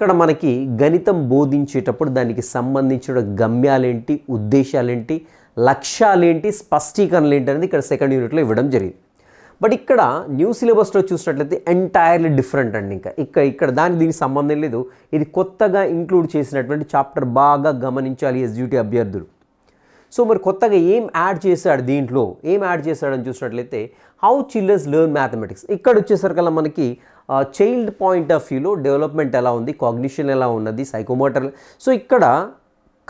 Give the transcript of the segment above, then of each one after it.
ఇక్కడ మనకి గణితం బోధించేటప్పుడు దానికి సంబంధించిన గమ్యాలేంటి ఉద్దేశాలేంటి లక్ష్యాలేంటి స్పష్టీకరణలు ఏంటి అనేది ఇక్కడ సెకండ్ యూనిట్లో ఇవ్వడం జరిగింది. బట్ ఇక్కడ న్యూ సిలబస్లో చూసినట్లయితే ఎంటైర్లీ డిఫరెంట్ అండి ఇంకా. ఇక్కడ ఇక్కడ దానికి దీనికి సంబంధం లేదు. ఇది కొత్తగా ఇంక్లూడ్ చేసినటువంటి చాప్టర్ బాగా గమనించాలి ఎస్యూటీ అభ్యర్థులు. సో మరి కొత్తగా ఏం యాడ్ చేశాడు దీంట్లో? ఏం యాడ్ చేశాడని చూసినట్లయితే హౌ చిల్డ్రన్స్ లెర్న్ మ్యాథమెటిక్స్ ఇక్కడ వచ్చేసరికల్లా మనకి చైల్డ్ పాయింట్ ఆఫ్ వ్యూలో డెవలప్మెంట్ ఎలా ఉంది కాగ్నిషన్ ఎలా ఉన్నది సైకోమోటర్ సో ఇక్కడ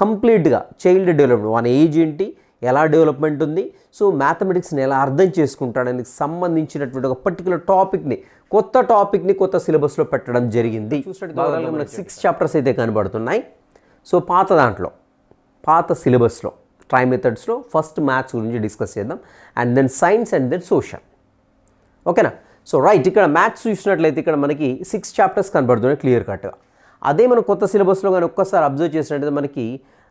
కంప్లీట్గా చైల్డ్ డెవలప్మెంట్ వాని ఏజ్ ఏంటి ఎలా డెవలప్మెంట్ ఉంది సో మ్యాథమెటిక్స్ని ఎలా అర్థం చేసుకుంటాడని సంబంధించినటువంటి ఒక పర్టికులర్ టాపిక్ని కొత్త టాపిక్ని కొత్త సిలబస్లో పెట్టడం జరిగింది. చూసినట్టు మనకి సిక్స్ చాప్టర్స్ అయితే కనబడుతున్నాయి. సో పాత దాంట్లో పాత సిలబస్లో ట్రై మెథడ్స్లో ఫస్ట్ మ్యాథ్స్ గురించి డిస్కస్ చేద్దాం. And then science and then social ఓకేనా? సో రైట్ ఇక్కడ మ్యాథ్స్ చూసినట్లయితే ఇక్కడ మనకి సిక్స్ చాప్టర్స్ కనబడుతున్నాయి క్లియర్ కట్గా అదే మనం కొత్త సిలబస్లో కానీ ఒక్కసారి అబ్జర్వ్ చేసినట్లయితే మనకి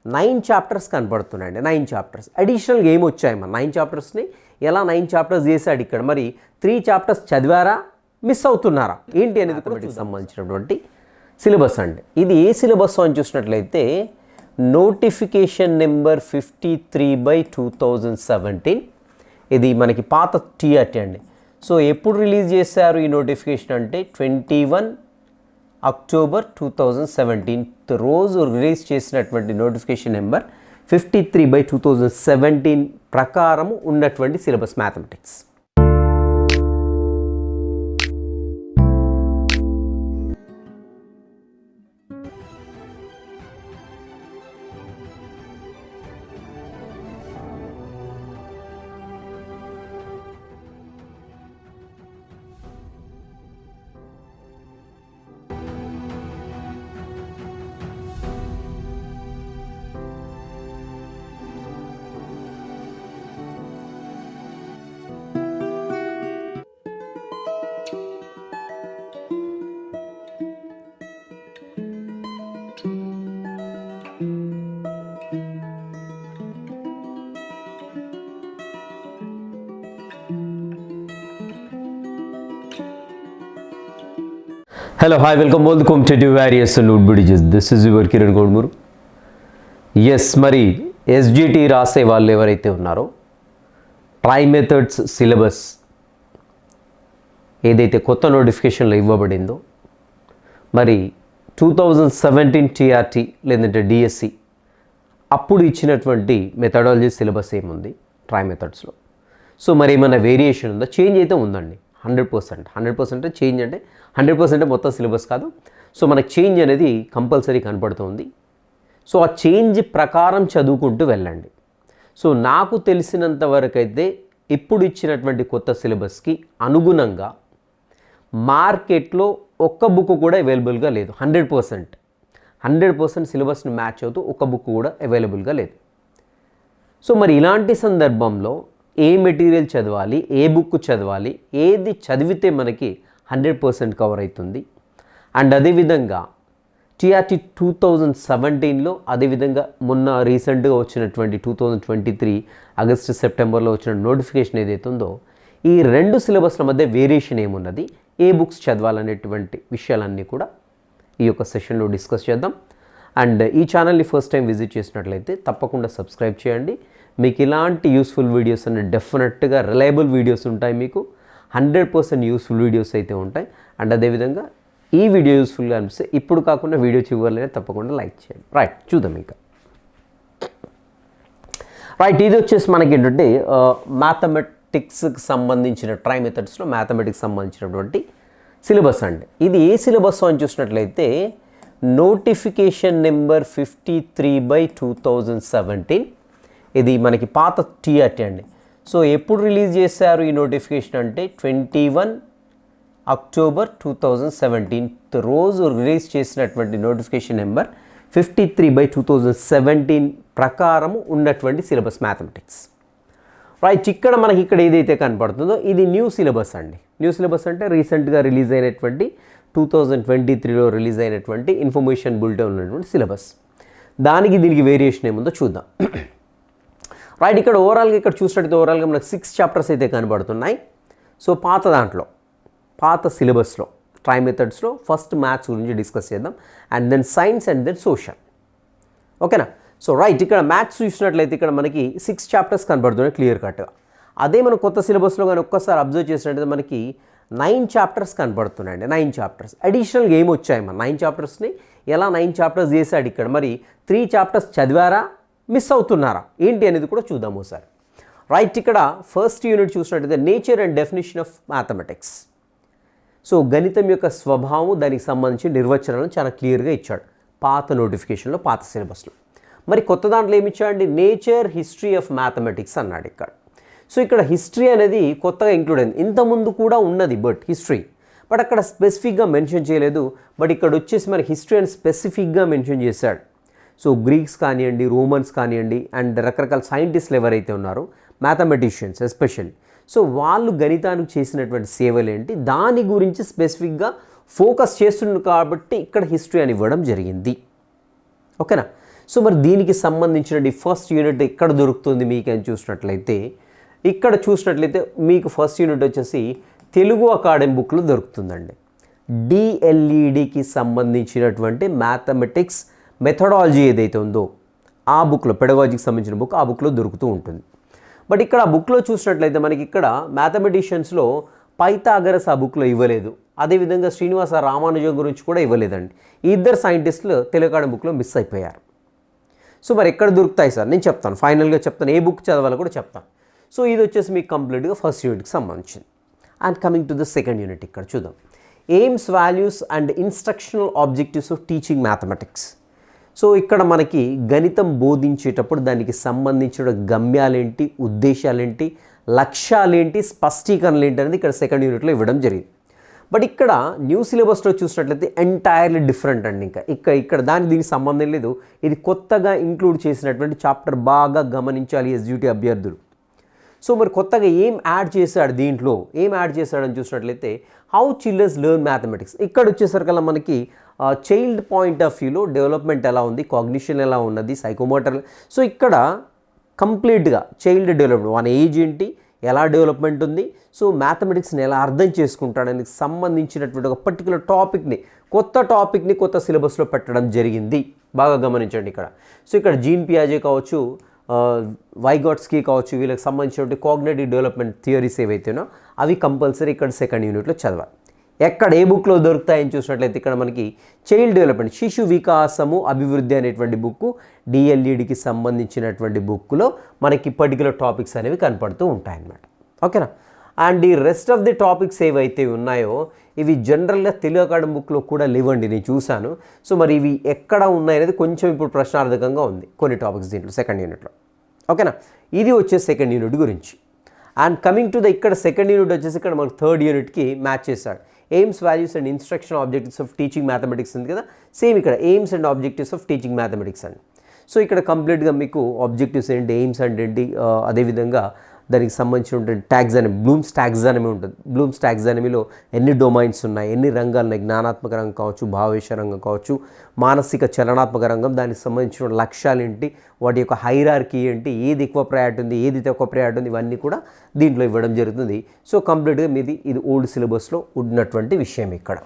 నైన్ చాప్టర్స్ కనబడుతున్నాయండి నైన్ చాప్టర్స్ అడిషనల్గా ఏమి వచ్చాయి మన నైన్ చాప్టర్స్ని ఎలా నైన్ చాప్టర్స్ చేశాడు ఇక్కడ? మరి త్రీ చాప్టర్స్ చదివారా? మిస్ అవుతున్నారా? ఏంటి అనేది కూడా సంబంధించినటువంటి సిలబస్ అండి. ఇది ఏ సిలబస్ అని చూసినట్లయితే notification number fifty three by two thousand seventeen ఇది మనకి పాత టీఆర్టీ అండి. సో ఎప్పుడు రిలీజ్ చేశారు ఈ నోటిఫికేషన్ అంటే twenty one October two thousand seventeenth రోజు రిలీజ్ చేసినటువంటి notification number fifty three by two thousand seventeen ప్రకారం ఉన్నటువంటి syllabus mathematics. Hello hi welcome all the competitive various note bridges this is your Kiran గౌడ్మూరు ఎస్ మరి SGT రాసే వాళ్ళు ఎవరైతే ఉన్నారో ట్రై మెథడ్స్ సిలబస్ ఏదైతే కొత్త నోటిఫికేషన్లో ఇవ్వబడిందో మరి టూ థౌజండ్ సెవెంటీన్ టీఆర్టీ లేదంటే డిఎస్సి అప్పుడు ఇచ్చినటువంటి మెథడాలజీ సిలబస్ ఏముంది? ట్రై మెథడ్స్లో సో మరి ఏమైనా వేరియేషన్ ఉందా? చేంజ్ అయితే ఉందండి. Hundred percent. Hundred percent change అంటే హండ్రెడ్ పర్సెంట్ మొత్తం సిలబస్ కాదు. సో మనకు చేంజ్ అనేది కంపల్సరీ కనపడుతుంది. సో ఆ చేంజ్ ప్రకారం చదువుకుంటూ వెళ్ళండి. సో నాకు తెలిసినంత వరకైతే ఇప్పుడు ఇచ్చినటువంటి కొత్త సిలబస్కి అనుగుణంగా మార్కెట్లో ఒక్క బుక్ కూడా అవైలబుల్గా లేదు. Hundred percent. హండ్రెడ్ పర్సెంట్ సిలబస్ని మ్యాచ్ అవుతూ ఒక్క బుక్ కూడా అవైలబుల్గా లేదు. సో మరి ఇలాంటి సందర్భంలో ఏ మెటీరియల్ చదవాలి ఏ బుక్ చదవాలి ఏది చదివితే మనకి హండ్రెడ్ పర్సెంట్ కవర్ అవుతుంది. అండ్ అదేవిధంగా టీఆర్టీ టూ థౌజండ్ సెవెంటీన్లో అదేవిధంగా మొన్న రీసెంట్గా వచ్చినటువంటి two thousand twenty three August సెప్టెంబర్లో వచ్చిన నోటిఫికేషన్ ఏదైతే ఉందో ఈ రెండు సిలబస్ల మధ్య వేరియేషన్ ఏమున్నది? ఏ బుక్స్ చదవాలనేటువంటి విషయాలన్నీ కూడా ఈ యొక్క సెషన్లో డిస్కస్ చేద్దాం. అండ్ ఈ ఛానల్ని ఫస్ట్ టైం విజిట్ చేసినట్లయితే తప్పకుండా సబ్స్క్రైబ్ చేయండి. మీకు ఇలాంటి యూస్ఫుల్ వీడియోస్ అనే డెఫినెట్గా రిలయబుల్ వీడియోస్ ఉంటాయి మీకు. హండ్రెడ్ పర్సెంట్ యూస్ఫుల్ వీడియోస్ అయితే ఉంటాయి. అండ్ అదేవిధంగా ఈ వీడియో యూస్ఫుల్గా అనిపిస్తే ఇప్పుడు కాకుండా వీడియో చివరిలోనే తప్పకుండా లైక్ చేయండి. రైట్ చూద్దాం ఇంకా. రైట్ ఇది వచ్చేసి మనకి ఏంటంటే మ్యాథమెటిక్స్కి సంబంధించిన ట్రై మెథడ్స్లో మ్యాథమెటిక్స్ సంబంధించినటువంటి సిలబస్ అండి. ఇది ఏ సిలబస్ అని చూసినట్లయితే notification number fifty three by two thousand seventeen ఇది మనకి పాత టీఆర్టీ అండి. సో ఎప్పుడు రిలీజ్ చేశారు ఈ నోటిఫికేషన్ అంటే twenty one October two thousand seventeenth రోజు రిలీజ్ చేసినటువంటి notification number fifty three by two thousand seventeen ప్రకారం ఉన్నటువంటి సిలబస్ మ్యాథమెటిక్స్. రైట్ ఇక్కడ మనకి ఇక్కడ ఏదైతే కనపడుతుందో ఇది న్యూ సిలబస్ అండి. న్యూ సిలబస్ అంటే రీసెంట్గా రిలీజ్ అయినటువంటి టూ థౌజండ్ ట్వంటీ త్రీలో రిలీజ్ అయినటువంటి ఇన్ఫర్మేషన్ బులెటిన్ ఉన్నటువంటి సిలబస్. దానికి దీనికి వేరియేషన్ ఏముందో చూద్దాం. రైట్ ఇక్కడ ఓవరాల్గా ఇక్కడ చూసినట్టయితే ఓవరాల్గా మనకు సిక్స్ చాప్టర్స్ అయితే కనబడుతున్నాయి. సో పాత దాంట్లో పాత సిలబస్లో ట్రై మెథడ్స్లో ఫస్ట్ మ్యాథ్స్ గురించి డిస్కస్ చేద్దాం. And then science and then social ఓకేనా సో రైట్ ఇక్కడ మ్యాథ్స్ చూసినట్లయితే ఇక్కడ మనకి సిక్స్ చాప్టర్స్ కనబడుతున్నాయి క్లియర్ కట్గా అదే మనం కొత్త సిలబస్లో కానీ ఒక్కసారి అబ్జర్వ్ చేసినట్టయితే మనకి నైన్ చాప్టర్స్ కనబడుతున్నాయండి నైన్ చాప్టర్స్ అడిషనల్గా ఏమి వచ్చాయి మన నైన్ చాప్టర్స్ని ఎలా నైన్ చాప్టర్స్ చేశాడు ఇక్కడ? మరి త్రీ చాప్టర్స్ చదివారా? మిస్ అవుతున్నారా? ఏంటి అనేది కూడా చూద్దాం ఒకసారి. రైట్ ఇక్కడ ఫస్ట్ యూనిట్ చూసినట్టయితే nature and definition of mathematics. So గణితం యొక్క స్వభావం దానికి సంబంధించి నిర్వచనాలను చాలా క్లియర్గా ఇచ్చాడు పాత నోటిఫికేషన్లో పాత సిలబస్లో. మరి కొత్త దాంట్లో ఏమి ఇచ్చాడండి? నేచర్ హిస్టరీ ఆఫ్ మ్యాథమెటిక్స్ అన్నాడు ఇక్కడ. సో ఇక్కడ హిస్టరీ అనేది కొత్తగా ఇంక్లూడ్ అయింది. ఇంతకుముందు కూడా ఉన్నది బట్ హిస్టరీ. బట్ అక్కడ స్పెసిఫిక్గా మెన్షన్ చేయలేదు. బట్ ఇక్కడ వచ్చేసి మరి హిస్టరీ అని స్పెసిఫిక్గా మెన్షన్ చేశాడు. సో గ్రీక్స్ కానివ్వండి రోమన్స్ కానివ్వండి అండ్ రకరకాల సైంటిస్టులు ఎవరైతే ఉన్నారో మ్యాథమెటిషియన్స్ ఎస్పెషల్లీ సో వాళ్ళు గణితానికి చేసినటువంటి సేవలు ఏంటి? దాని గురించి స్పెసిఫిక్గా ఫోకస్ చేస్తున్నారు కాబట్టి ఇక్కడ హిస్టరీ అని ఇవ్వడం జరిగింది. ఓకేనా? సో మరి దీనికి సంబంధించిన ఫస్ట్ యూనిట్ ఎక్కడ దొరుకుతుంది మీకు అని చూసినట్లయితే ఇక్కడ చూసినట్లయితే మీకు ఫస్ట్ యూనిట్ వచ్చేసి తెలుగు అకాడమీ బుక్లో దొరుకుతుందండి. డిఎల్ఈడికి సంబంధించినటువంటి మ్యాథమెటిక్స్ మెథడాలజీ ఏదైతే ఉందో ఆ బుక్లో పెడగాలజీకి సంబంధించిన బుక్ ఆ బుక్లో దొరుకుతూ ఉంటుంది. బట్ ఇక్కడ ఆ బుక్లో చూసినట్లయితే మనకి ఇక్కడ మ్యాథమెటిషియన్స్లో పైథాగరస్ ఆ బుక్లో ఇవ్వలేదు. అదేవిధంగా శ్రీనివాస రామానుజం గురించి కూడా ఇవ్వలేదండి. ఈ ఇద్దరు సైంటిస్టులు తెలుగు బుక్లో మిస్ అయిపోయారు. సో మరి ఎక్కడ దొరుకుతాయి సార్? నేను చెప్తాను. ఫైనల్గా చెప్తాను. ఏ బుక్ చదవాలో కూడా చెప్తాను. సో ఇది వచ్చేసి మీకు కంప్లీట్గా ఫస్ట్ యూనిట్కి సంబంధించింది. And coming to the second unit ఇక్కడ చూద్దాం. Aims values and instructional objectives of teaching mathematics so ఇక్కడ మనకి గణితం బోధించేటప్పుడు దానికి సంబంధించిన గమ్యాలేంటి ఉద్దేశాలేంటి లక్ష్యాలేంటి స్పష్టీకరణలు ఏంటి అనేది ఇక్కడ సెకండ్ యూనిట్లో ఇవ్వడం జరిగింది. బట్ ఇక్కడ న్యూ సిలబస్లో చూసినట్లయితే ఎంటైర్లీ డిఫరెంట్ అండి ఇంకా. ఇక్కడ ఇక్కడ దానికి దీనికి సంబంధం లేదు. ఇది కొత్తగా ఇంక్లూడ్ చేసినటువంటి చాప్టర్ బాగా గమనించాలి ఎస్యూటీ అభ్యర్థులు. సో మరి కొత్తగా ఏం యాడ్ చేశాడు దీంట్లో? ఏం యాడ్ చేశాడని చూసినట్లయితే హౌ చిల్డ్రన్స్ లెర్న్ మ్యాథమెటిక్స్ ఇక్కడ వచ్చేసరికల్లా మనకి చైల్డ్ పాయింట్ ఆఫ్ వ్యూలో డెవలప్మెంట్ ఎలా ఉంది? కాగ్నిషన్ ఎలా ఉన్నది? సైకోమోటర్ సో ఇక్కడ కంప్లీట్గా చైల్డ్ డెవలప్మెంట్ మన ఏజ్ ఏంటి? ఎలా డెవలప్మెంట్ ఉంది? సో మ్యాథమెటిక్స్ని ఎలా అర్థం చేసుకుంటాడానికి సంబంధించినటువంటి ఒక పర్టికులర్ టాపిక్ని కొత్త టాపిక్ని కొత్త సిలబస్లో పెట్టడం జరిగింది. బాగా గమనించండి ఇక్కడ. సో ఇక్కడ జీన్ పియాజే కావచ్చు వైగాట్స్కి కావచ్చు వీళ్ళకి సంబంధించినటువంటి కాగ్నేటివ్ డెవలప్మెంట్ థియరీస్ ఏవైతేనో అవి కంపల్సరీ ఇక్కడ సెకండ్ యూనిట్లో చదవాలి. ఎక్కడ ఏ బుక్లో దొరుకుతాయని చూసినట్లయితే ఇక్కడ మనకి చైల్డ్ డెవలప్మెంట్ శిశు వికాసము అభివృద్ధి అనేటువంటి బుక్ డిఎల్ఈడికి సంబంధించినటువంటి బుక్లో మనకి పర్టికులర్ టాపిక్స్ అనేవి కనపడుతూ ఉంటాయన్నమాట. ఓకేనా? అండ్ ఈ రెస్ట్ ఆఫ్ ది టాపిక్స్ ఏవైతే ఉన్నాయో ఇవి జనరల్గా తెలుగు అకాడమీ బుక్లో కూడా లేవండి నేను చూశాను. సో మరి ఇవి ఎక్కడ ఉన్నాయనేది కొంచెం ఇప్పుడు ప్రశ్నార్థకంగా ఉంది కొన్ని టాపిక్స్ దీంట్లో సెకండ్ యూనిట్లో ఓకేనా? ఇది వచ్చే సెకండ్ యూనిట్ గురించి. అండ్ కమింగ్ టు ద ఇక్కడ సెకండ్ యూనిట్ వచ్చేసి ఇక్కడ మనకు థర్డ్ యూనిట్కి మ్యాచ్ చేశాడు. Aims values and instruction objectives of teaching mathematics ఉంది కదా? సేమ్ ఇక్కడ aims and objectives of teaching mathematics అండి. సో ఇక్కడ కంప్లీట్గా మీకు ఆబ్జెక్టివ్స్ ఏంటి ఎయిమ్స్ అండ్ ఏంటి అదేవిధంగా దానికి సంబంధించినటువంటి ట్యాక్సానమీ బ్లూమ్స్ ట్యాక్సానమీ ఉంటుంది. బ్లూమ్స్ ట్యాక్సానమీలో ఎన్ని డొమైన్స్ ఉన్నాయి ఎన్ని రంగాలు ఉన్నాయి? జ్ఞానాత్మక రంగం కావచ్చు భావేశ రంగం కావచ్చు మానసిక చలనాత్మక రంగం దానికి సంబంధించిన లక్ష్యాలు ఏంటి? వాటి యొక్క హైరార్కీ ఏంటి? ఏది ఎక్కువ ప్రయారిటీ ఉంది? ఏది తక్కువ ప్రయారిటీ ఉంది? ఇవన్నీ కూడా దీంట్లో ఇవ్వడం జరుగుతుంది. సో కంప్లీట్గా మీది ఇది ఓల్డ్ సిలబస్లో ఉన్నటువంటి విషయం ఇక్కడ.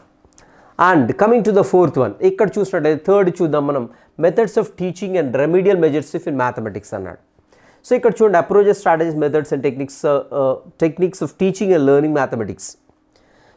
And coming to the fourth one ఇక్కడ చూసినట్టయితే థర్డ్ చూద్దాం మనం. Methods of teaching and remedial measures in mathematics అన్నాడు. సో ఇక్కడ చూడండి approaches strategies methods and techniques techniques of teaching and learning mathematics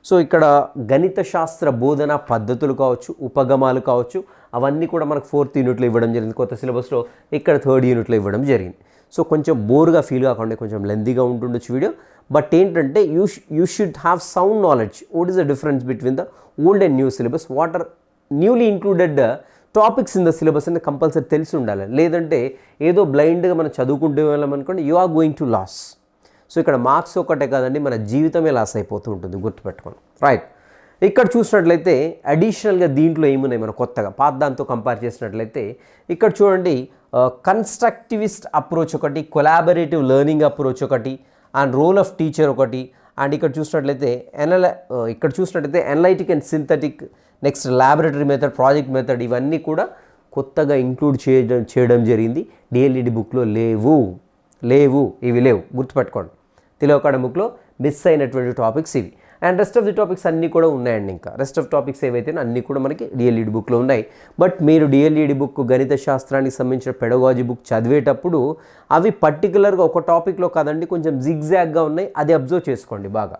so ఇక్కడ గణిత శాస్త్ర బోధన పద్ధతులు కావచ్చు ఉపగమాలు కావచ్చు అవన్నీ కూడా మనకు ఫోర్త్ యూనిట్లో ఇవ్వడం జరిగింది. కొత్త సిలబస్లో ఇక్కడ థర్డ్ యూనిట్లో ఇవ్వడం జరిగింది. సో కొంచెం బోర్గా ఫీల్ కాకుండా కొంచెం లెందీగా ఉంటుండొచ్చు వీడియో. బట్ ఏంటంటే you you should have sound knowledge what is the difference between the old and new syllabus what are newly included topics in the syllabus అనేది కంపల్సరీ తెలిసి ఉండాలి. లేదంటే ఏదో బ్లైండ్గా మనం చదువుకుంటూ వెళ్ళాం అనుకోండి you are going to loss so ఇక్కడ మార్క్స్ ఒకటే కాదండి మన జీవితమే లాస్ అయిపోతూ ఉంటుంది గుర్తుపెట్టుకోండి. రైట్ ఇక్కడ చూసినట్లయితే అడిషనల్గా దీంట్లో ఏమున్నాయి మనం కొత్తగా? పాత దాంతో కంపేర్ చేసినట్లయితే ఇక్కడ చూడండి కన్స్ట్రక్టివిస్ట్ అప్రోచ్ ఒకటి కొలాబరేటివ్ లెర్నింగ్ అప్రోచ్ ఒకటి అండ్ రోల్ ఆఫ్ టీచర్ ఒకటి. అండ్ ఇక్కడ చూసినట్లయితే ఎనల ఇక్కడ చూసినట్లయితే analytic and synthetic next laboratory method project method ఇవన్నీ కూడా కొత్తగా ఇంక్లూడ్ చేయడం చేయడం జరిగింది. డిఎల్ఈడి బుక్లో లేవు. లేవు. ఇవి లేవు. గుర్తుపెట్టుకోండి. తెలుగు బుక్లో మిస్ అయినటువంటి టాపిక్స్ ఇవి. And rest of the topics అన్నీ కూడా ఉన్నాయండి ఇంకా. రెస్ట్ ఆఫ్ టాపిక్స్ ఏవైతే అన్నీ కూడా మనకి డిఎల్ఈడి బుక్లో ఉన్నాయి. బట్ మీరు డిఎల్ఈడి బుక్ గణిత శాస్త్రానికి సంబంధించిన పెడగాజీ బుక్ చదివేటప్పుడు అవి పర్టికులర్గా ఒక టాపిక్లో కాదండి కొంచెం జిగ్జాగ్గా ఉన్నాయి. అది అబ్జర్వ్ చేసుకోండి బాగా.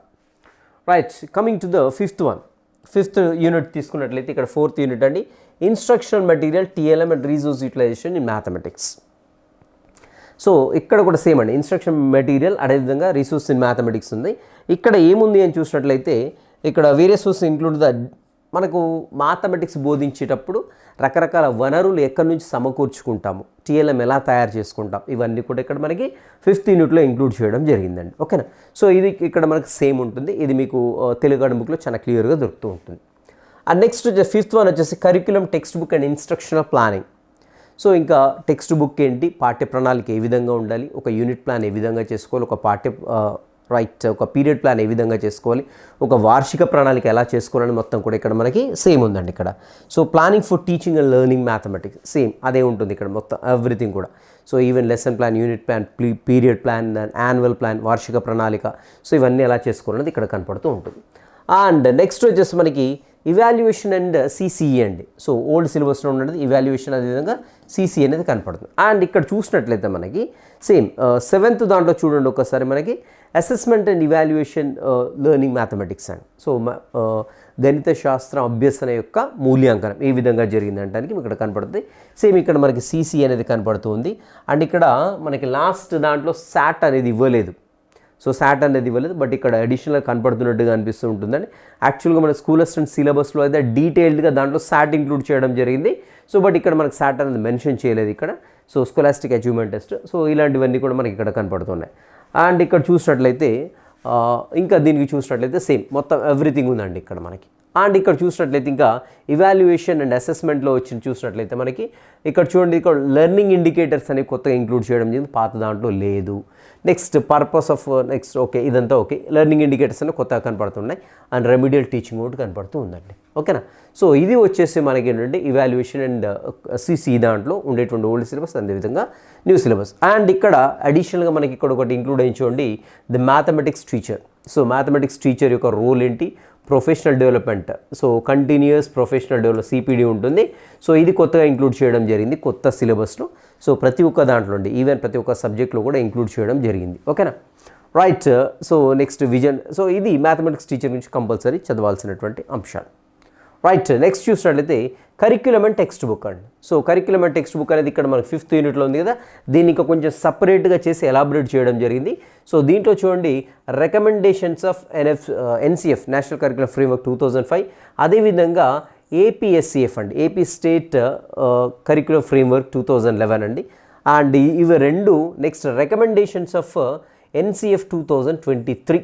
Right coming to the fifth one fifth unit తీసుకున్నట్లయితే ఇక్కడ ఫోర్త్ యూనిట్ అండి. Instructional material TLM and resource utilisation in mathematics so ఇక్కడ కూడా సేమ్ అండి. ఇన్స్ట్రక్షన్ మెటీరియల్ అదేవిధంగా రిసోర్స్ ఇన్ మ్యాథమెటిక్స్ ఉంది. ఇక్కడ ఏముంది అని చూసినట్లయితే ఇక్కడ వేరే సోర్స్ ఇంక్లూడ్ ద మనకు మాథమెటిక్స్ బోధించేటప్పుడు రకరకాల వనరులు ఎక్కడి నుంచి సమకూర్చుకుంటాము? టీఎల్ఎం ఎలా తయారు చేసుకుంటాం? ఇవన్నీ కూడా ఇక్కడ మనకి ఫిఫ్త్ యూనిట్లో ఇంక్లూడ్ చేయడం జరిగిందండి. ఓకేనా? సో ఇది ఇక్కడ మనకు సేమ్ ఉంటుంది. ఇది మీకు తెలుగు బుక్లో చాలా క్లియర్గా దొరుకుతూ ఉంటుంది. అండ్ నెక్స్ట్ ఫిఫ్త్ వన్ వచ్చేసి curriculum text book and instructional planning so ఇంకా టెక్స్ట్ బుక్ ఏంటి? పాఠ్య ప్రణాళిక ఏ విధంగా ఉండాలి? ఒక యూనిట్ ప్లాన్ ఏ విధంగా చేసుకోవాలి? ఒక పాఠ్య రైట్ ఒక పీరియడ్ ప్లాన్ ఏ విధంగా చేసుకోవాలి ఒక వార్షిక ప్రణాళిక ఎలా చేసుకోవాలని మొత్తం కూడా ఇక్కడ మనకి సేమ్ ఉందండి ఇక్కడ. So planning for teaching and learning mathematics same అదే ఉంటుంది ఇక్కడ మొత్తం ఎవ్రీథింగ్ కూడా. So even lesson plan unit plan period plan annual plan వార్షిక ప్రణాళిక సో ఇవన్నీ ఎలా చేసుకోవాలనేది ఇక్కడ కనపడుతూ ఉంటుంది. అండ్ నెక్స్ట్ వచ్చేసి మనకి ఇవాల్యుయేషన్ అండ్ సిసిఈ అండి. సో ఓల్డ్ సిలబస్లో ఉన్నది ఇవాల్యుయేషన్ అదేవిధంగా సిసి అనేది కనపడుతుంది. అండ్ ఇక్కడ చూసినట్లయితే మనకి సేమ్ uh, సెవెంత్ దాంట్లో చూడండి ఒకసారి మనకి assessment and evaluation learning mathematics and. So గణిత శాస్త్రం అభ్యసన యొక్క మూల్యాంకనం ఏ విధంగా జరిగిందంటానికి ఇక్కడ కనపడుతుంది. సేమ్ ఇక్కడ మనకి సీసీ అనేది కనపడుతుంది. అండ్ ఇక్కడ మనకి లాస్ట్ దాంట్లో శాట్ అనేది ఇవ్వలేదు. సో శాట్ అనేది ఇవ్వలేదు బట్ ఇక్కడ అడిషనల్గా కనపడుతున్నట్టుగా అనిపిస్తూ ఉంటుందండి. యాక్చువల్గా మన స్కూల్ అసిస్టెంట్ సిలబస్లో అయితే డీటెయిల్డ్గా దాంట్లో శాట్ ఇంక్లూడ్ చేయడం జరిగింది. సో బట్ ఇక్కడ మనకి శాట్ అనేది మెన్షన్ చేయలేదు ఇక్కడ. So scholastic achievement test so ఇలాంటివన్నీ కూడా మనకి ఇక్కడ కనపడుతున్నాయి. అండ్ ఇక్కడ చూసినట్లయితే ఇంకా దీనికి చూసినట్లయితే సేమ్. మొత్తం ఎవ్రీథింగ్ ఉందండి ఇక్కడ మనకి. అండ్ ఇక్కడ చూసినట్లయితే ఇంకా ఇవాల్యుయేషన్ అండ్ అసెస్మెంట్లో వచ్చి చూసినట్లయితే మనకి. ఇక్కడ చూడండి ఇక్కడ లెర్నింగ్ ఇండికేటర్స్ అనేవి కొత్తగా ఇంక్లూడ్ చేయడం జరిగింది. పాత దాంట్లో లేదు. Next purpose of next okay ఇదంతా ఓకే లెర్నింగ్ ఇండికేటర్స్ అనేవి కొత్తగా కనపడుతున్నాయి అండ్ రెమిడియల్ టీచింగ్ ఒకటి కనపడుతూ ఉందండి. ఓకేనా సో ఇది వచ్చేసి మనకి ఏంటంటే ఇవాల్యుయేషన్ అండ్ సిసి దాంట్లో ఉండేటువంటి ఓల్డ్ సిలబస్ అదేవిధంగా న్యూ సిలబస్ అండ్ ఇక్కడ అడిషనల్గా మనకి ఇక్కడ ఒకటి ఇంక్లూడ్ అయ్యి చూడండి the mathematics teacher so mathematics teacher యొక్క రోల్ ఏంటి? Professional development so continuous professional develop CPD ఉంటుంది. సో ఇది కొత్తగా ఇంక్లూడ్ చేయడం జరిగింది కొత్త సిలబస్లో సో ప్రతి ఒక్క దాంట్లో ఉండి ఈవెన్ ప్రతి ఒక్క సబ్జెక్ట్లో కూడా ఇంక్లూడ్ చేయడం జరిగింది. ఓకేనా? Right so next vision so ఇది మ్యాథమెటిక్స్ టీచర్ నుంచి కంపల్సరీ చదవాల్సినటువంటి అంశాలు. రైట్ నెక్స్ట్ uh, చూసినట్లయితే కరిక్యులం అండ్ టెక్స్ట్ బుక్ అండి. So curriculum and text book అనేది ఇక్కడ మనకి ఫిఫ్త్ యూనిట్లో ఉంది కదా దీన్ని ఇంకా కొంచెం సపరేట్గా చేసి ఎలాబరేట్ చేయడం జరిగింది. సో దీంట్లో చూడండి recommendations of NF NCF national curriculum framework two thousand five అదేవిధంగా ఏపీఎస్సిఎఫ్ అండి. AP state curricular framework two thousand eleven అండి. అండ్ ఇవి రెండు next recommendations of NCF two thousand twenty three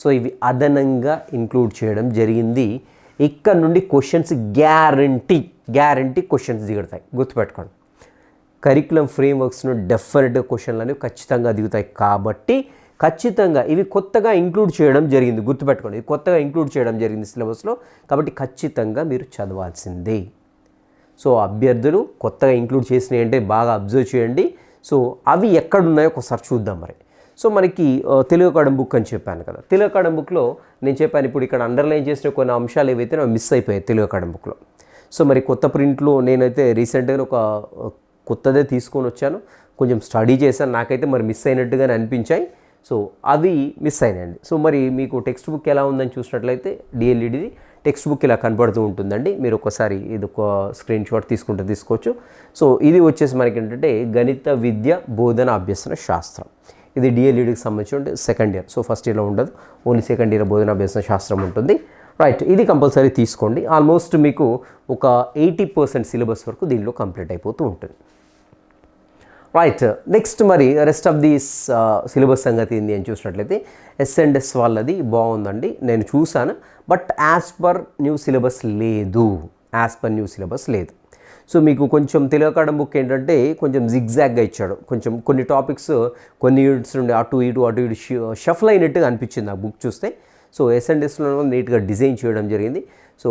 so ఇవి అదనంగా ఇంక్లూడ్ చేయడం జరిగింది. ఇక్కడ నుండి క్వశ్చన్స్ గ్యారంటీ గ్యారంటీ క్వశ్చన్స్ దిగుతాయి. గుర్తుపెట్టుకోండి. కరికులం ఫ్రేమ్వర్క్స్ను డెఫినెట్గా క్వశ్చన్లు అనేవి ఖచ్చితంగా దిగుతాయి. కాబట్టి ఖచ్చితంగా ఇవి కొత్తగా ఇంక్లూడ్ చేయడం జరిగింది. గుర్తుపెట్టుకోండి ఇది కొత్తగా ఇంక్లూడ్ చేయడం జరిగింది సిలబస్లో. కాబట్టి ఖచ్చితంగా మీరు చదవాల్సిందే. సో అభ్యర్థులు కొత్తగా ఇంక్లూడ్ చేసినాయి అంటే బాగా అబ్జర్వ్ చేయండి. సో అవి ఎక్కడున్నాయో ఒకసారి చూద్దాం మరి. సో మనకి తెలుగు అకాడం బుక్ అని చెప్పాను కదా. తెలుగు అకాడం బుక్లో నేను చెప్పాను ఇప్పుడు ఇక్కడ అండర్లైన్ చేసిన కొన్ని అంశాలు ఏవైతే మిస్ అయిపోయాయి తెలుగు అకాడం బుక్లో. సో మరి కొత్త ప్రింట్లో నేనైతే రీసెంట్గా ఒక కొత్తదే తీసుకొని వచ్చాను. కొంచెం స్టడీ చేశాను. నాకైతే మరి మిస్ అయినట్టుగానే అనిపించాయి. సో అవి మిస్ అయినాయండి. సో మరి మీకు టెక్స్ట్ బుక్ ఎలా ఉందని చూసినట్లయితే డిఎల్ఈడిది టెక్స్ట్ బుక్ ఇలా కనబడుతూ ఉంటుందండి. మీరు ఒకసారి ఇది ఒక స్క్రీన్ షాట్ తీసుకుంటే తీసుకోవచ్చు. సో ఇది వచ్చేసి మనకి ఏంటంటే గణిత విద్య బోధన అభ్యసన శాస్త్రం. ఇది డిఎల్ఈడికి సంబంధించి సెకండ్ ఇయర్ సో ఫస్ట్ ఇయర్లో ఉండదు. ఓన్లీ సెకండ్ ఇయర్ బోధన అభ్యసన శాస్త్రం ఉంటుంది. రైట్ ఇది కంపల్సరీ తీసుకోండి. ఆల్మోస్ట్ మీకు ఒక ఎయిటీ పర్సెంట్ సిలబస్ వరకు దీనిలో కంప్లీట్ అయిపోతూ ఉంటుంది. రైట్ నెక్స్ట్ మరి రెస్ట్ ఆఫ్ దిస్ సిలబస్ సంగతి ఏంది అని చూసినట్లయితే ఎస్ఎండ్ఎస్ వాళ్ళది బాగుందండి. నేను చూశాను. But as per new syllabus లేదు. యాజ్ పర్ న్యూ సిలబస్ లేదు. సో మీకు కొంచెం తెలియకడం బుక్ ఏంటంటే కొంచెం జిగ్జాగ్గా ఇచ్చాడు. కొంచెం కొన్ని టాపిక్స్ కొన్ని యూనిట్స్ నుండి అటు ఇటు అటు ఇటు షఫల్ అయినట్టుగా అనిపించింది ఆ బుక్ చూస్తే. సో ఎస్ఎండ్ఎస్లో నీట్గా డిజైన్ చేయడం జరిగింది. సో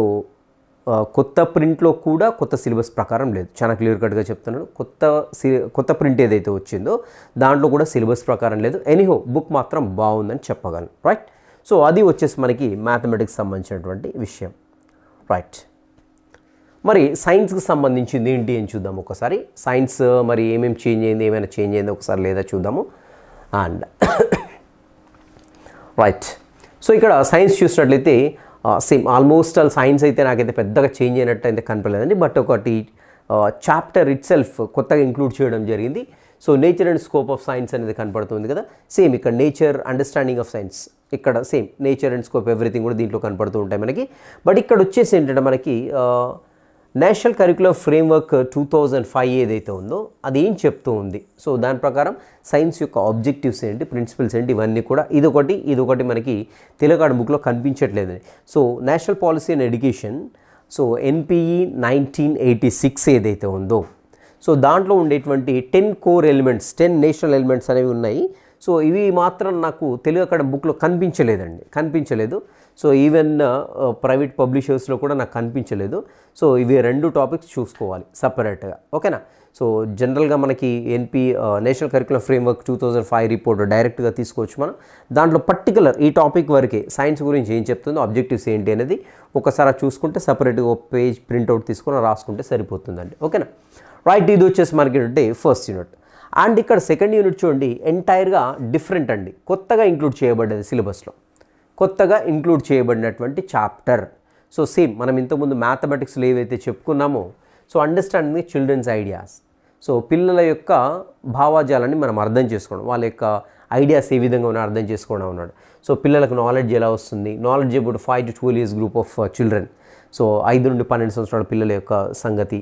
కొత్త ప్రింట్లో కూడా కొత్త సిలబస్ ప్రకారం లేదు. చాలా క్లియర్ కట్గా చెప్తున్నాను కొత్త సి కొత్త ప్రింట్ ఏదైతే వచ్చిందో దాంట్లో కూడా సిలబస్ ప్రకారం లేదు. ఎనీహో బుక్ మాత్రం బాగుందని చెప్పగలను. రైట్ సో అది వచ్చేసి మనకి మ్యాథమెటిక్స్ సంబంధించినటువంటి విషయం. రైట్ మరి సైన్స్కి సంబంధించింది ఏంటి అని చూద్దాం ఒకసారి. సైన్స్ మరి ఏమేమి చేంజ్ అయింది ఏమైనా చేంజ్ అయింది ఒకసారి లేదా చూద్దాము. అండ్ రైట్ సో ఇక్కడ సైన్స్ చూసినట్లయితే సేమ్ ఆల్మోస్ట్ ఆల్ సైన్స్ అయితే నాకైతే పెద్దగా చేంజ్ అయినట్టు అయితే కనపడలేదండి. బట్ ఒకటి చాప్టర్ ఇట్ సెల్ఫ్ కొత్తగా ఇంక్లూడ్ చేయడం జరిగింది. So nature and scope of science అనేది కనపడుతుంది కదా. సేమ్ ఇక్కడ నేచర్ అండర్స్టాండింగ్ ఆఫ్ సైన్స్ ఇక్కడ same nature and scope everything కూడా దీంట్లో కనపడుతూ ఉంటాయి మనకి. బట్ ఇక్కడ వచ్చేసి ఏంటంటే మనకి national curricular framework two thousand five ఏదైతే ఉందో అది ఏం చెప్తూ ఉంది? సో దాని ప్రకారం సైన్స్ యొక్క ఆబ్జెక్టివ్స్ ఏంటి ప్రిన్సిపల్స్ ఏంటి ఇవన్నీ కూడా ఇదొకటి ఇదొకటి మనకి తెలంగాణ బుక్లో కనిపించట్లేదండి. So national policy and education so NPE nineteen eighty six ఏదైతే ఉందో సో దాంట్లో ఉండేటువంటి ten core elements ten national elements అనేవి ఉన్నాయి. సో ఇవి మాత్రం నాకు తెలుగు అక్కడ బుక్లో కనిపించలేదండి కనిపించలేదు. సో ఈవెన్ ప్రైవేట్ పబ్లిషర్స్లో కూడా నాకు కనిపించలేదు. సో ఇవి రెండు టాపిక్స్ చూసుకోవాలి సపరేట్గా ఓకేనా? సో జనరల్గా మనకి NP national curriculum framework two thousand five report డైరెక్ట్గా తీసుకోవచ్చు మనం. దాంట్లో పర్టికులర్ ఈ టాపిక్ వరకే సైన్స్ గురించి ఏం చెప్తుందో ఆబ్జెక్టివ్స్ ఏంటి అనేది ఒకసారి చూసుకుంటే సపరేట్గా ఒక పేజ్ ప్రింట్అవుట్ తీసుకొని రాసుకుంటే సరిపోతుందండి. ఓకేనా? రైట్ ఇది వచ్చేసి మనకి ఉంటే ఫస్ట్ యూనిట్ అండ్ ఇక్కడ సెకండ్ యూనిట్ చూడండి ఎంటైర్గా డిఫరెంట్ అండి. కొత్తగా ఇంక్లూడ్ చేయబడ్డది సిలబస్లో కొత్తగా ఇంక్లూడ్ చేయబడినటువంటి చాప్టర్. సో సేమ్ మనం ఇంతకుముందు మ్యాథమెటిక్స్లో ఏవైతే చెప్పుకున్నామో so understanding children's ideas so పిల్లల యొక్క భావాజాలాన్ని మనం అర్థం చేసుకోవడం వాళ్ళ యొక్క ఐడియాస్ ఏ విధంగా ఉన్నా అర్థం చేసుకోవడం ఉన్నాడు సో పిల్లలకు నాలెడ్జ్ ఎలా వస్తుంది? Knowledge about five to twelve years group of children so ఐదు నుండి పన్నెండు సంవత్సరాల పిల్లల యొక్క సంగతి.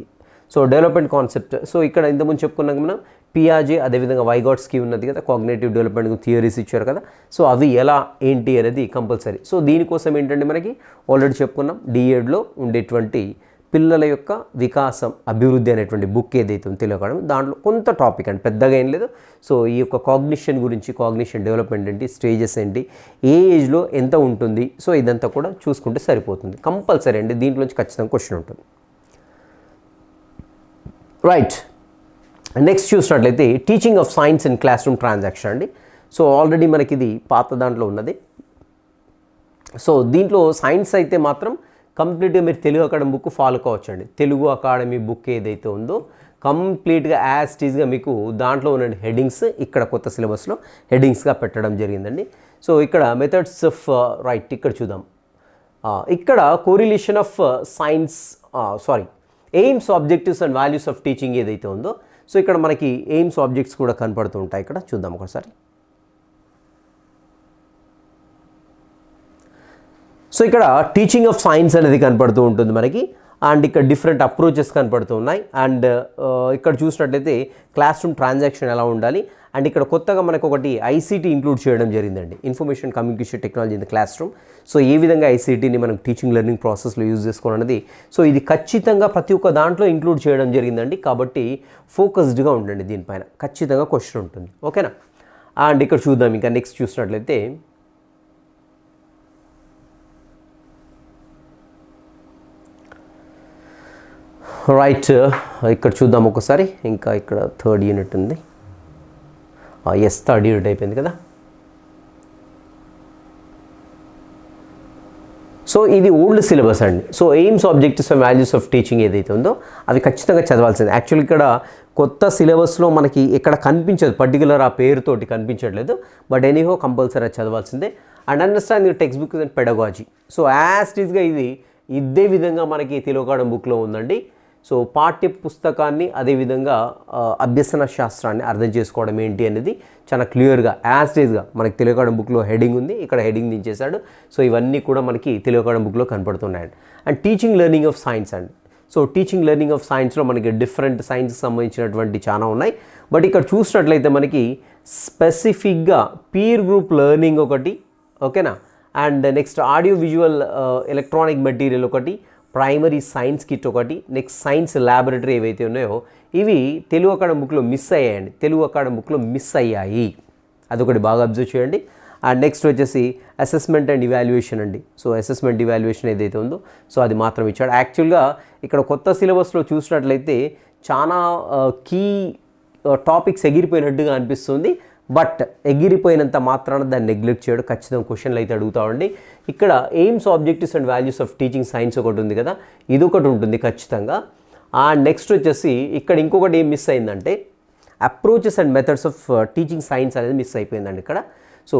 So development concept. సో ఇక్కడ ఇంతకుముందు చెప్పుకున్నాక మనం పియాజే అదేవిధంగా వైగాట్స్కి ఉన్నది కదా కాగ్నేటివ్ డెవలప్మెంట్ థియరీస్ ఇచ్చారు కదా. సో అవి ఎలా ఏంటి అనేది కంపల్సరీ సో దీనికోసం ఏంటంటే మనకి ఆల్రెడీ చెప్పుకున్నాం డిఎడ్లో ఉండేటువంటి పిల్లల యొక్క వికాసం అభివృద్ధి అనేటువంటి బుక్ ఏదైతే ఉందో తెలియకడం దాంట్లో కొంత టాపిక్ అండి పెద్దగా ఏం లేదు. సో ఈ యొక్క కాగ్నిషన్ గురించి కాగ్నిషన్ డెవలప్మెంట్ ఏంటి స్టేజెస్ ఏంటి ఏ ఏజ్లో ఎంత ఉంటుంది సో ఇదంతా కూడా చూసుకుంటే సరిపోతుంది. కంపల్సరీ అండి దీంట్లోంచి ఖచ్చితంగా క్వశ్చన్ ఉంటుంది. రైట్ నెక్స్ట్ చూసినట్లయితే teaching of science in classroom transaction అండి. సో ఆల్రెడీ మనకి ఇది పాత దాంట్లో ఉన్నది. సో దీంట్లో సైన్స్ అయితే మాత్రం కంప్లీట్గా మీరు తెలుగు అకాడమీ బుక్ ఫాలో కావచ్చు అండి తెలుగు అకాడమీ బుక్ ఏదైతే ఉందో కంప్లీట్గా యాజ్ టీజ్గా మీకు దాంట్లో ఉన్న హెడ్డింగ్స్ ఇక్కడ కొత్త సిలబస్లో హెడ్డింగ్స్గా పెట్టడం జరిగిందండి. సో ఇక్కడ మెథడ్స్ ఆఫ్ రైట్ ఇక్కడ చూద్దాం. Uh, ఇక్కడ correlation of science sorry aims objectives and values of teaching ఏదైతే ఉందో సో ఇక్కడ మనకి ఎయిమ్స్ ఆబ్జెక్ట్స్ కూడా కనపడుతూ ఉంటాయి. ఇక్కడ చూద్దాం ఒకసారి. సో ఇక్కడ టీచింగ్ ఆఫ్ సైన్స్ అనేది కనపడుతూ ఉంటుంది మనకి. అండ్ ఇక్కడ డిఫరెంట్ అప్రోచెస్ కనపడుతూ ఉన్నాయి. అండ్ uh, ఇక్కడ చూసినట్లయితే క్లాస్ రూమ్ ట్రాన్సాక్షన్ ఎలా ఉండాలి? అండ్ ఇక్కడ కొత్తగా మనకు ఒకటి ఐసీటీ ఇంక్లూడ్ చేయడం జరిగిందండి. Information communication technology in the classroom so ఏ విధంగా ఐసీటీని మనం టీచింగ్ లెర్నింగ్ ప్రాసెస్లో యూజ్ చేసుకోవాలన్నది. సో ఇది ఖచ్చితంగా ప్రతి ఒక్క దాంట్లో ఇంక్లూడ్ చేయడం జరిగిందండి. కాబట్టి ఫోకస్డ్గా ఉండండి దీనిపైన. ఖచ్చితంగా క్వశ్చన్ ఉంటుంది. ఓకేనా? అండ్ ఇక్కడ చూద్దాం. ఇంకా నెక్స్ట్ చూసినట్లయితే రైట్ ఇక్కడ చూద్దాం ఒకసారి. ఇంకా ఇక్కడ థర్డ్ యూనిట్ ఉంది. ఎస్ థర్డ్ యూనిట్ అయిపోయింది కదా. సో ఇది ఓల్డ్ సిలబస్ అండి. So aims objectives and values of teaching ఏదైతే ఉందో అవి ఖచ్చితంగా చదవాల్సింది. యాక్చువల్ ఇక్కడ కొత్త సిలబస్లో మనకి ఇక్కడ కనిపించదు పర్టికులర్ ఆ పేరుతోటి కనిపించట్లేదు. But anyhow compulsory చదవాల్సిందే. And understanding text book and pedagogy so as ఇస్గా ఇది ఇదే విధంగా మనకి తెలుగుకాడం బుక్లో ఉందండి. సో పాఠ్య పుస్తకాన్ని అదేవిధంగా అభ్యసన శాస్త్రాన్ని అర్థం చేసుకోవడం ఏంటి అనేది చాలా క్లియర్గా యాస్టేజ్గా డేస్గా మనకి తెలుగుకాడం బుక్లో హెడింగ్ ఉంది. ఇక్కడ హెడింగ్ దించేశాడు. సో ఇవన్నీ కూడా మనకి తెలుగుకాడం బుక్లో కనపడుతున్నాయండి. And teaching learning of science అండి. సో టీచింగ్ లెర్నింగ్ ఆఫ్ సైన్స్లో మనకి డిఫరెంట్ సైన్స్కి సంబంధించినటువంటి చాలా ఉన్నాయి. బట్ ఇక్కడ చూసినట్లయితే మనకి స్పెసిఫిక్గా పీర్ గ్రూప్ లెర్నింగ్ ఒకటి ఓకేనా? And next audio visual electronic material ఒకటి ప్రైమరీ సైన్స్ కిట్ ఒకటి నెక్స్ట్ సైన్స్ ల్యాబొరేటరీ ఏవైతే ఉన్నాయో ఇవి తెలుగు అకాడమీ బుక్లో మిస్ అయ్యాయండి. తెలుగు అకాడమీ బుక్లో మిస్ అయ్యాయి. అదొకటి బాగా అబ్జర్వ్ చేయండి. నెక్స్ట్ వచ్చేసి అసెస్మెంట్ అండ్ ఇవాల్యుయేషన్ అండి. సో అసెస్మెంట్ ఇవాల్యుయేషన్ ఏదైతే ఉందో సో అది మాత్రం ఇచ్చాడు. యాక్చువల్గా ఇక్కడ కొత్త సిలబస్లో చూసినట్లయితే చాలా కీ టాపిక్స్ ఎగిరిపోయినట్టుగా అనిపిస్తుంది. బట్ ఎగిరిపోయినంత మాత్రాన దాన్ని నెగ్లెక్ట్ చేయడం. ఖచ్చితంగా క్వశ్చన్లు అయితే అడుగుతామండి ఇక్కడ aims objectives and values of teaching science ఒకటి ఉంది కదా? ఇది ఒకటి ఉంటుంది ఖచ్చితంగా. ఆ నెక్స్ట్ వచ్చేసి ఇక్కడ ఇంకొకటి ఏం మిస్ అయిందంటే approaches and methods of teaching science అనేది మిస్ అయిపోయిందండి ఇక్కడ. సో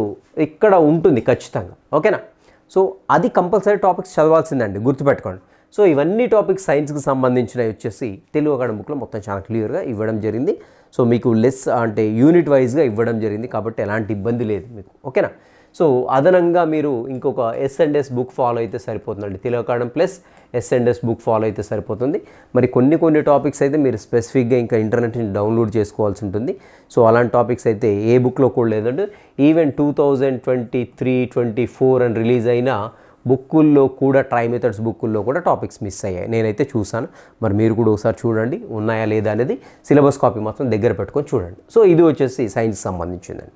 ఇక్కడ ఉంటుంది ఖచ్చితంగా. ఓకేనా సో అది కంపల్సరీ టాపిక్స్ చదవాల్సిందండి. గుర్తుపెట్టుకోండి. సో ఇవన్నీ టాపిక్స్ సైన్స్కి సంబంధించినవి వచ్చేసి తెలుగు అకాడమిక్ బుక్లో మొత్తం చాలా క్లియర్గా ఇవ్వడం జరిగింది. సో మీకు లెస్ అంటే యూనిట్ వైజ్గా ఇవ్వడం జరిగింది కాబట్టి ఎలాంటి ఇబ్బంది లేదు మీకు. ఓకేనా సో అదనంగా మీరు ఇంకొక S and S book follow అయితే సరిపోతుందండి. Telugu Akademi plus S and S book follow అయితే సరిపోతుంది. మరి కొన్ని కొన్ని టాపిక్స్ అయితే మీరు స్పెసిఫిక్గా ఇంకా ఇంటర్నెట్ నుంచి డౌన్లోడ్ చేసుకోవాల్సి ఉంటుంది. సో అలాంటి టాపిక్స్ అయితే ఏ బుక్లో కూడా లేదండి. Even two thousand twenty three twenty four అని రిలీజ్ అయినా బుక్కుల్లో కూడా ట్రై మెథడ్స్ బుక్కుల్లో కూడా టాపిక్స్ మిస్ అయ్యాయి. నేనైతే చూసాను మరి మీరు కూడా ఒకసారి చూడండి ఉన్నాయా లేదా అనేది సిలబస్ కాపీ మాత్రం దగ్గర పెట్టుకొని చూడండి. సో ఇది వచ్చేసి science సంబంధించిందండి.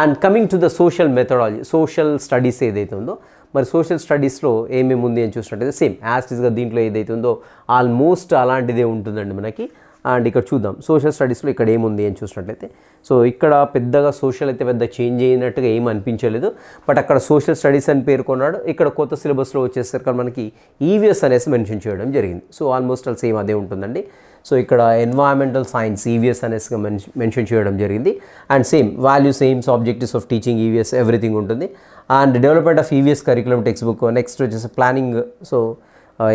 And coming to the social methodology social studies ఏదైతే ఉందో మరి సోషల్ స్టడీస్లో ఏమేమి ఉంది అని చూసినట్టయితే సేమ్ యాస్టిస్గా దీంట్లో ఏదైతే ఉందో ఆల్మోస్ట్ అలాంటిదే ఉంటుందండి మనకి. అండ్ ఇక్కడ చూద్దాం. సోషల్ స్టడీస్లో ఇక్కడ ఏముంది అని చూసినట్లయితే సో ఇక్కడ పెద్దగా సోషల్ అయితే పెద్ద చేంజ్ అయినట్టుగా ఏం అనిపించలేదు. బట్ అక్కడ సోషల్ స్టడీస్ అని పేర్కొన్నాడు ఇక్కడ కొత్త సిలబస్లో వచ్చేసరికి మనకి ఈవీఎస్ అనేసి మెన్షన్ చేయడం జరిగింది. సో ఆల్మోస్ట్ ఆల్ సేమ్ అదే ఉంటుందండి. సో ఇక్కడ ఎన్వైరన్మెంటల్ సైన్స్ ఈవీఎస్ అనేసి మెన్షన్ చేయడం జరిగింది. And same values aims objectives of teaching EVS everything ఉంటుంది. And development of EVS curriculum text book next వచ్చేసి ప్లానింగ్ సో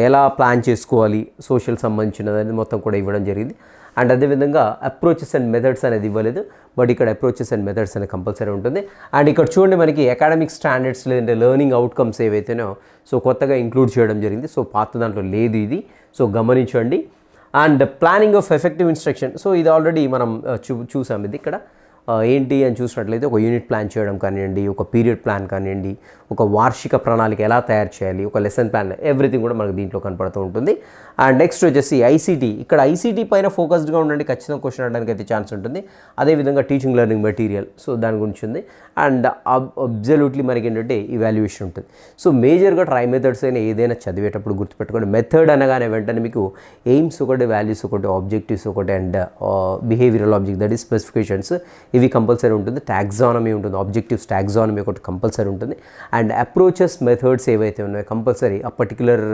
ఎలా ప్లాన్ చేసుకోవాలి సోషల్ సంబంధించినది అనేది మొత్తం కూడా ఇవ్వడం జరిగింది. అండ్ అదేవిధంగా అప్రోచెస్ అండ్ మెథడ్స్ అనేది ఇవ్వలేదు. బట్ ఇక్కడ అప్రోచెస్ అండ్ మెథడ్స్ అనేది కంపల్సరీ ఉంటుంది. అండ్ ఇక్కడ చూడండి మనకి అకాడమిక్ స్టాండర్డ్స్ లేదంటే లెర్నింగ్ అవుట్కమ్స్ ఏవైతేనో సో కొత్తగా ఇంక్లూడ్ చేయడం జరిగింది. సో పాత దాంట్లో లేదు ఇది. సో గమనించండి. And planning of effective instruction so ఇది ఆల్రెడీ మనం చూ చూసాం ఇది ఇక్కడ. ఏంటి అని చూసినట్లయితే ఒక యూనిట్ ప్లాన్ చేయడం కానివ్వండి ఒక పీరియడ్ ప్లాన్ కానివ్వండి ఒక వార్షిక ప్రణాళిక ఎలా తయారు చేయాలి ఒక లెసన్ ప్లాన్ ఎవ్రీథింగ్ కూడా మనకు దీంట్లో కనపడుతూ ఉంటుంది. అండ్ నెక్స్ట్ వచ్చేసి ఐసీటీ. ఇక్కడ ఐసీటీ పైన ఫోకస్డ్గా ఉండండి ఖచ్చితంగా క్వశ్చన్ అడడానికి అయితే ఛాన్స్ ఉంటుంది. అదేవిధంగా టీచింగ్ లెర్నింగ్ మెటీరియల్ సో దాని గురించి ఉంది. అండ్ అబ్జల్యూట్లీ మనకి ఏంటంటే ఇవాల్యుయేషన్ ఉంటుంది. సో మేజర్గా ట్రై మెథడ్స్ అయినా ఏదైనా చదివేటప్పుడు గుర్తుపెట్టుకోండి. మెథడ్ అనగానే వెంటనే మీకు ఎయిమ్స్ ఒకటి వాల్యూస్ ఒకటి ఆబ్జెక్టివ్స్ ఒకటి and behavioural object that is specifications ఇవి కంపల్సరీ ఉంటుంది. టాక్సానమీ ఉంటుంది. ఆబ్జెక్టివ్స్ టాక్సానమీ ఒకటి కంపల్సరీ ఉంటుంది. అండ్ అప్రోచెస్ మెథడ్స్ ఏవైతే ఉన్నాయో కంపల్సరీ ఆ పర్టికులర్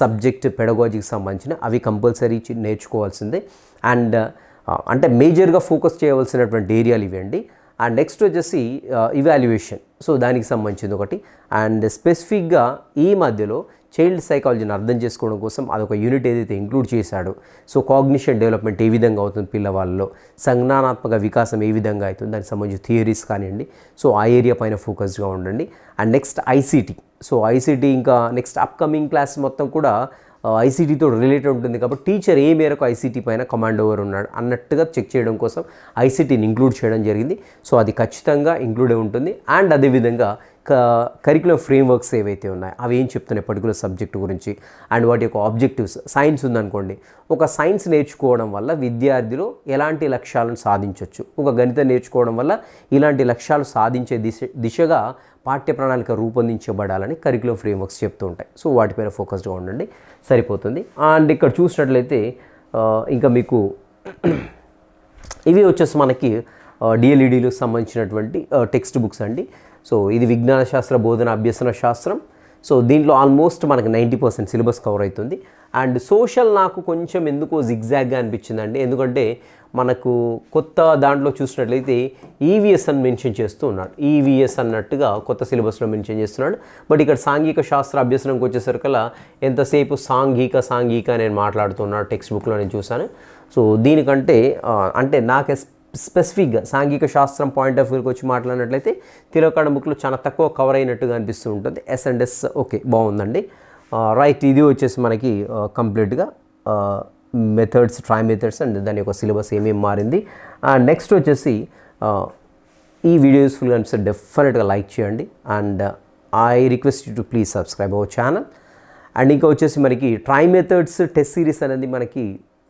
సబ్జెక్ట్ పెడగాజీకి సంబంధించిన అవి కంపల్సరీ నేర్చుకోవాల్సింది నేర్చుకోవాల్సిందే. అండ్ అంటే మేజర్గా ఫోకస్ చేయవలసినటువంటి ఏరియాలు ఇవండి. అండ్ నెక్స్ట్ వచ్చేసి ఇవాల్యుయేషన్ సో దానికి సంబంధించింది ఒకటి. అండ్ స్పెసిఫిక్గా ఈ మధ్యలో చైల్డ్ సైకాలజీని అర్థం చేసుకోవడం కోసం అదొక యూనిట్ ఏదైతే ఇంక్లూడ్ చేశాడో సో కాగ్నిషన్ డెవలప్మెంట్ ఏ విధంగా అవుతుంది పిల్లవాళ్ళలో సంజ్ఞానాత్మక వికాసం ఏ విధంగా అవుతుంది దానికి సంబంధించి థియరీస్ కానివ్వండి సో ఆ ఏరియా పైన ఫోకస్గా ఉండండి. And next ICT so ICT ఇంకా నెక్స్ట్ అప్కమింగ్ క్లాస్ మొత్తం కూడా ఐసీటీతో రిలేటెడ్ ఉంటుంది కాబట్టి టీచర్ ఏ మేరకు ఐసీటీ పైన కమాండ్ ఓవర్ ఉన్నాడు అన్నట్టుగా చెక్ చేయడం కోసం ఐసీటీని ఇంక్లూడ్ చేయడం జరిగింది. సో అది ఖచ్చితంగా ఇంక్లూడే ఉంటుంది. అండ్ అదేవిధంగా కరికులం ఫ్రేమ్వర్క్స్ ఏవైతే ఉన్నాయో అవి ఏం చెప్తున్నాయి పర్టికులర్ సబ్జెక్ట్ గురించి? అండ్ వాటి యొక్క ఆబ్జెక్టివ్స్ సైన్స్ ఉందనుకోండి. ఒక సైన్స్ నేర్చుకోవడం వల్ల విద్యార్థిలో ఎలాంటి లక్ష్యాలను సాధించవచ్చు ఒక గణితం నేర్చుకోవడం వల్ల ఇలాంటి లక్ష్యాలు సాధించే దిశ దిశగా పాఠ్య ప్రణాళిక రూపొందించబడాలని కరికులం ఫ్రేమ్వర్క్స్ చెప్తూ ఉంటాయి. సో వాటిపైన ఫోకస్డ్గా ఉండండి. సరిపోతుంది. అండ్ ఇక్కడ చూసినట్లయితే ఇంకా మీకు ఇవి వచ్చేసి మనకి డిఎల్ఈడీలకు సంబంధించినటువంటి టెక్స్ట్ బుక్స్ అండి. సో ఇది విజ్ఞాన శాస్త్ర బోధన అభ్యసన శాస్త్రం. సో దీంట్లో ఆల్మోస్ట్ మనకి నైంటీ పర్సెంట్ సిలబస్ కవర్ అవుతుంది. అండ్ సోషల్ నాకు కొంచెం ఎందుకో జిగ్జాగ్గా అనిపించిందండి. ఎందుకంటే మనకు కొత్త దాంట్లో చూసినట్లయితే ఈవీఎస్ అని మెన్షన్ చేస్తూ ఉన్నాడు. ఈవీఎస్ అన్నట్టుగా కొత్త సిలబస్లో మెన్షన్ చేస్తున్నాడు. బట్ ఇక్కడ సాంఘిక శాస్త్ర అభ్యసనంకి వచ్చేసరికల్లా ఎంతసేపు సాంఘిక సాంఘిక నేను మాట్లాడుతున్నాడు టెక్స్ట్ బుక్లో నేను చూశాను. సో దీనికంటే అంటే నాకు స్పెసిఫిక్గా సాంఘిక శాస్త్రం పాయింట్ ఆఫ్ వ్యూకి వచ్చి మాట్లాడినట్లయితే తిరకాడ బుక్లో చాలా తక్కువ కవర్ అయినట్టుగా అనిపిస్తూ ఉంటుంది. ఎస్ అండ్ ఎస్ ఓకే బాగుందండి. రైట్ ఇది వచ్చేసి మనకి కంప్లీట్గా మెథడ్స్ ట్రై మెథడ్స్ అండ్ దాని యొక్క సిలబస్ ఏమేమి మారింది. నెక్స్ట్ వచ్చేసి ఈ వీడియో యూస్ఫుల్గా అనిపిస్తే డెఫినెట్గా లైక్ చేయండి. And I request to please subscribe our channel and ఇంకా వచ్చేసి మనకి ట్రై మెథడ్స్ టెస్ట్ సిరీస్ అనేది మనకి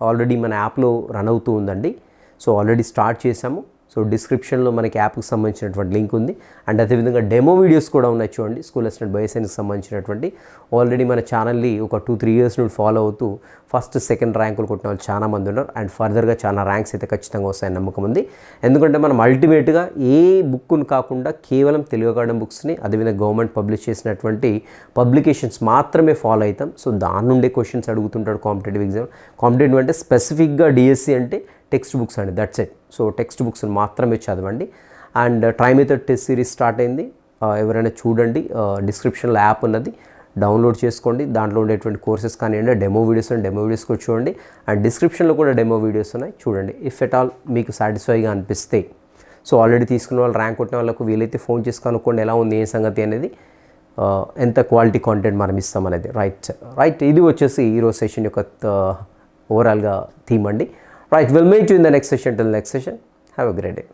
ఆల్రెడీ మన యాప్లో రన్ అవుతూ ఉందండి. సో ఆల్రెడీ స్టార్ట్ చేసాము సో డిస్క్రిప్షన్లో మనకి యాప్కి సంబంధించినటువంటి లింక్ ఉంది. అండ్ అదేవిధంగా డెమో వీడియోస్ కూడా ఉన్నాయి చూడండి. స్కూల్ అసిస్టెంట్ బయోసైన్స్కి సంబంధించినటువంటి. ఆల్రెడీ మన ఛానల్ని ఒక టూ త్రీ ఇయర్స్ నుండి ఫాలో అవుతూ ఫస్ట్ సెకండ్ ర్యాంకులు కొట్టిన వాళ్ళు చాలా మంది ఉన్నారు అండ్ ఫర్దర్గా చాలా ర్యాంక్స్ అయితే ఖచ్చితంగా వస్తాయని నమ్మకం ఉంది. ఎందుకంటే మనం అల్టిమేట్గా ఏ బుక్ను కాకుండా కేవలం తెలుగు అకాడమీ బుక్స్ని అదేవిధంగా గవర్నమెంట్ పబ్లిష్ చేసినటువంటి పబ్లికేషన్స్ మాత్రమే ఫాలో అవుతాం. సో దాని నుండే క్వశ్చన్స్ అడుగుతుంటాడు కాంపిటేటివ్ ఎగ్జామ్ కాంపిటేటివ్ అంటే స్పెసిఫిక్గా డిఎస్సి అంటే టెక్స్ట్ బుక్స్ అండి that's it so text books మాత్రమే చదవండి. And try method test series start అయింది. Uh, ఎవరైనా చూడండి uh, డిస్క్రిప్షన్లో యాప్ ఉన్నది డౌన్లోడ్ చేసుకోండి. దాంట్లో ఉండేటువంటి కోర్సెస్ కానివ్వండి demo videos and demo videos కూడా చూడండి. అండ్ డిస్క్రిప్షన్లో కూడా డెమో వీడియోస్ ఉన్నాయి చూడండి. ఇఫ్ ఎట్ ఆల్ మీకు సాటిస్ఫైగా అనిపిస్తే. సో ఆల్రెడీ తీసుకున్న వాళ్ళు ర్యాంక్ కొట్టిన వాళ్ళకు వీలైతే ఫోన్ చేసి కనుక్కోండి ఎలా ఉంది ఏ సంగతి అనేది. Uh, ఎంత క్వాలిటీ కాంటెంట్ మనం ఇస్తాం అనేది. రైట్ రైట్ ఇది వచ్చేసి ఈరోజు సెషన్ యొక్క ఓవరాల్గా థీమ్ అండి. Right, we'll meet you in the next session. Till next session, have a great day.